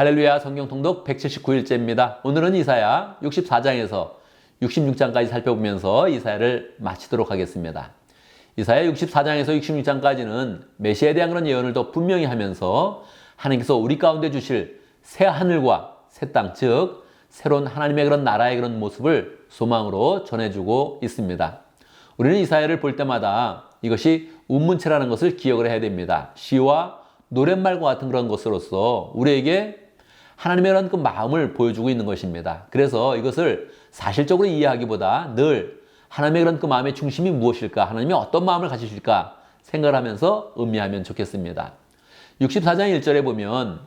할렐루야 성경 통독 179일째입니다. 오늘은 이사야 64장에서 66장까지 살펴보면서 이사야를 마치도록 하겠습니다. 이사야 64장에서 66장까지는 메시아에 대한 그런 예언을 더 분명히 하면서 하나님께서 우리 가운데 주실 새 하늘과 새 땅, 즉 새로운 하나님의 그런 나라의 그런 모습을 소망으로 전해주고 있습니다. 우리는 이사야를 볼 때마다 이것이 운문체라는 것을 기억을 해야 됩니다. 시와 노랫말과 같은 그런 것으로서 우리에게 하나님의 그런 그 마음을 보여주고 있는 것입니다. 그래서 이것을 사실적으로 이해하기보다 늘 하나님의 그런 그 마음의 중심이 무엇일까? 하나님이 어떤 마음을 가지실까? 생각을 하면서 음미하면 좋겠습니다. 64장 1절에 보면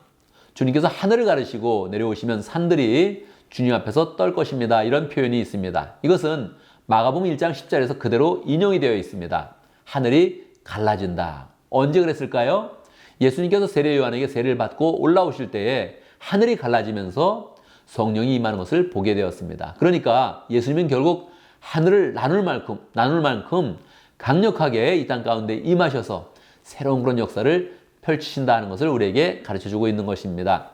주님께서 하늘을 가르시고 내려오시면 산들이 주님 앞에서 떨 것입니다. 이런 표현이 있습니다. 이것은 마가복음 1장 10절에서 그대로 인용이 되어 있습니다. 하늘이 갈라진다. 언제 그랬을까요? 예수님께서 세례 요한에게 세례를 받고 올라오실 때에 하늘이 갈라지면서 성령이 임하는 것을 보게 되었습니다. 그러니까 예수님은 결국 하늘을 나눌 만큼, 나눌 만큼 강력하게 이 땅 가운데 임하셔서 새로운 그런 역사를 펼치신다는 것을 우리에게 가르쳐 주고 있는 것입니다.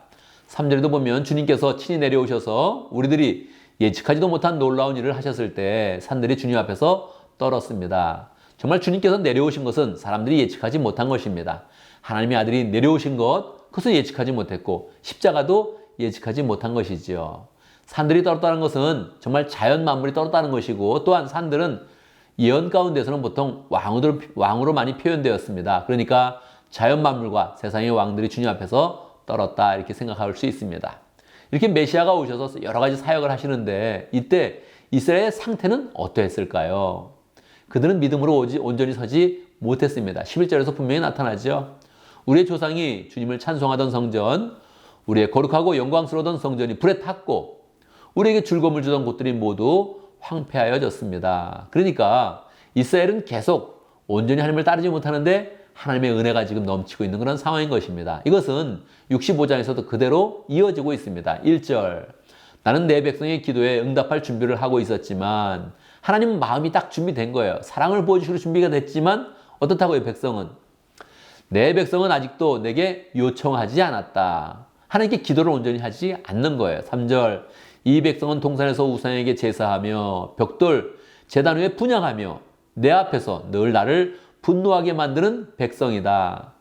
3절에도 보면 주님께서 친히 내려오셔서 우리들이 예측하지도 못한 놀라운 일을 하셨을 때 산들이 주님 앞에서 떨었습니다. 정말 주님께서 내려오신 것은 사람들이 예측하지 못한 것입니다. 하나님의 아들이 내려오신 것, 그것은 예측하지 못했고 십자가도 예측하지 못한 것이지요. 산들이 떨었다는 것은 정말 자연 만물이 떨었다는 것이고 또한 산들은 예언 가운데서는 보통 왕으로, 왕으로 많이 표현되었습니다. 그러니까 자연 만물과 세상의 왕들이 주님 앞에서 떨었다 이렇게 생각할 수 있습니다. 이렇게 메시아가 오셔서 여러 가지 사역을 하시는데 이때 이스라엘의 상태는 어떠했을까요? 그들은 믿음으로 오지, 온전히 서지 못했습니다. 11절에서 분명히 나타나죠. 우리의 조상이 주님을 찬송하던 성전, 우리의 거룩하고 영광스러웠던 성전이 불에 탔고 우리에게 즐거움을 주던 곳들이 모두 황폐하여졌습니다. 그러니까 이스라엘은 계속 온전히 하나님을 따르지 못하는데 하나님의 은혜가 지금 넘치고 있는 그런 상황인 것입니다. 이것은 65장에서도 그대로 이어지고 있습니다. 1절. 나는 내 백성의 기도에 응답할 준비를 하고 있었지만 하나님 마음이 딱 준비된 거예요. 사랑을 보여주시로 준비가 됐지만 어떻다고요, 백성은? 내 백성은 아직도 내게 요청하지 않았다. 하나님께 기도를 온전히 하지 않는 거예요. 3절. 이 백성은 동산에서 우상에게 제사하며 벽돌 재단 위에 분양하며 내 앞에서 늘 나를 분노하게 만드는 백성이다.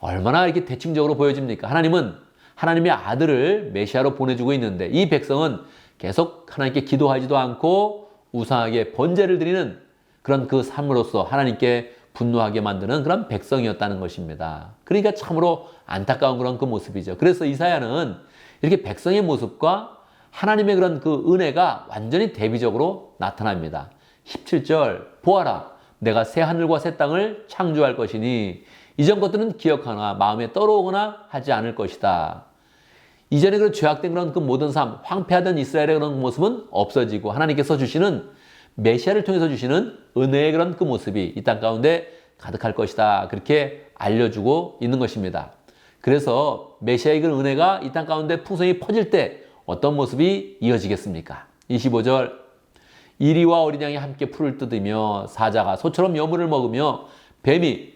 얼마나 이렇게 대칭적으로 보여집니까? 하나님은 하나님의 아들을 메시아로 보내주고 있는데 이 백성은 계속 하나님께 기도하지도 않고 우상하게 번제를 드리는 그런 그 삶으로서 하나님께 분노하게 만드는 그런 백성이었다는 것입니다. 그러니까 참으로 안타까운 그런 그 모습이죠. 그래서 이사야는 이렇게 백성의 모습과 하나님의 그런 그 은혜가 완전히 대비적으로 나타납니다. 17절 보아라 내가 새 하늘과 새 땅을 창조할 것이니 이전 것들은 기억하나 마음에 떨어오거나 하지 않을 것이다. 이전에 그런 죄악된 그런 그 모든 삶, 황폐하던 이스라엘의 그런 모습은 없어지고 하나님께서 주시는 메시아를 통해서 주시는 은혜의 그런 그 모습이 이 땅 가운데 가득할 것이다. 그렇게 알려주고 있는 것입니다. 그래서 메시아의 그 은혜가 이 땅 가운데 풍성히 퍼질 때 어떤 모습이 이어지겠습니까? 25절 이리와 어린 양이 함께 풀을 뜯으며 사자가 소처럼 여물을 먹으며 뱀이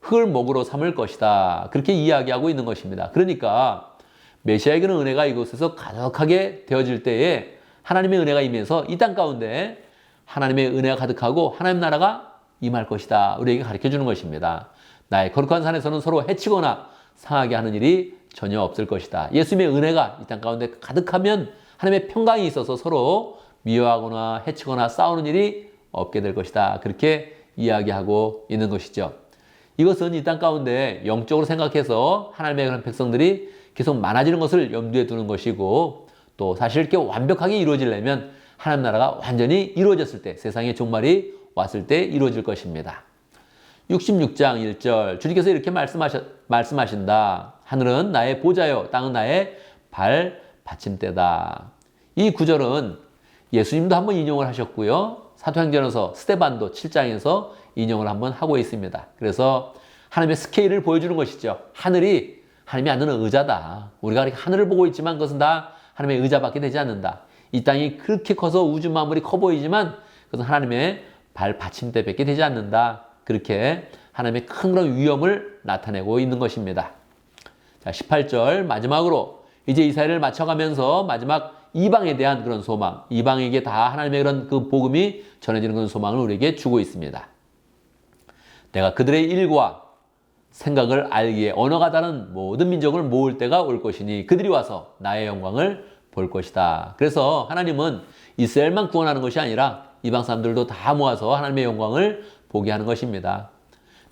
흙을 먹으로 삼을 것이다. 그렇게 이야기하고 있는 것입니다. 그러니까 메시아에게는 은혜가 이곳에서 가득하게 되어질 때에 하나님의 은혜가 임해서 이 땅 가운데 하나님의 은혜가 가득하고 하나님 나라가 임할 것이다. 우리에게 가르쳐 주는 것입니다. 나의 거룩한 산에서는 서로 해치거나 상하게 하는 일이 전혀 없을 것이다. 예수님의 은혜가 이 땅 가운데 가득하면 하나님의 평강이 있어서 서로 미워하거나 해치거나 싸우는 일이 없게 될 것이다. 그렇게 이야기하고 있는 것이죠. 이것은 이 땅 가운데 영적으로 생각해서 하나님의 그런 백성들이 계속 많아지는 것을 염두에 두는 것이고 또 사실 이렇게 완벽하게 이루어지려면 하나님 나라가 완전히 이루어졌을 때 세상의 종말이 왔을 때 이루어질 것입니다. 66장 1절 주님께서 이렇게 말씀하셨, 말씀하신다. 하늘은 나의 보좌요 땅은 나의 발 받침대다. 이 구절은 예수님도 한번 인용을 하셨고요. 사도행전에서 스테반도 7장에서 인용을 한번 하고 있습니다. 그래서 하나님의 스케일을 보여주는 것이죠. 하늘이 하나님이 앉는 의자다. 우리가 이렇게 하늘을 보고 있지만 그것은 다 하나님의 의자밖에 되지 않는다. 이 땅이 그렇게 커서 우주 만물이 커 보이지만 그것은 하나님의 발 받침대밖에 되지 않는다. 그렇게 하나님의 큰 그런 위엄을 나타내고 있는 것입니다. 자, 18절 마지막으로 이제 이사야를 맞춰가면서 마지막 이방에 대한 그런 소망, 이방에게 다 하나님의 그런 그 복음이 전해지는 그런 소망을 우리에게 주고 있습니다. 내가 그들의 일과 생각을 알기에 언어가 다른 모든 민족을 모을 때가 올 것이니 그들이 와서 나의 영광을 볼 것이다. 그래서 하나님은 이스라엘만 구원하는 것이 아니라 이방 사람들도 다 모아서 하나님의 영광을 보게 하는 것입니다.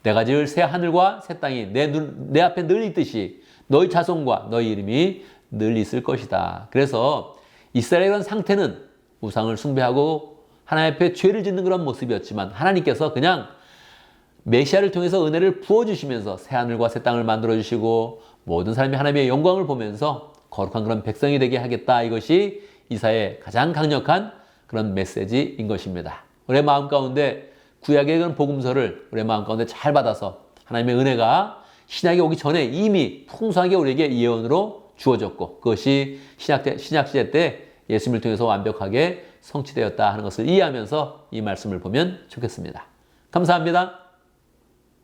내가 지을 새 하늘과 새 땅이 내, 눈, 내 앞에 늘 있듯이 너희 자손과 너희 이름이 늘 있을 것이다. 그래서 이스라엘의 상태는 우상을 숭배하고 하나님 앞에 죄를 짓는 그런 모습이었지만 하나님께서 그냥 메시아를 통해서 은혜를 부어주시면서 새 하늘과 새 땅을 만들어주시고 모든 사람이 하나님의 영광을 보면서 거룩한 그런 백성이 되게 하겠다. 이것이 이사의 가장 강력한 그런 메시지인 것입니다. 우리의 마음 가운데 구약의 그런 복음서를 우리의 마음 가운데 잘 받아서 하나님의 은혜가 신약에 오기 전에 이미 풍성하게 우리에게 예언으로 주어졌고 그것이 신약, 때, 신약 시대 때 예수님을 통해서 완벽하게 성취되었다 하는 것을 이해하면서 이 말씀을 보면 좋겠습니다. 감사합니다.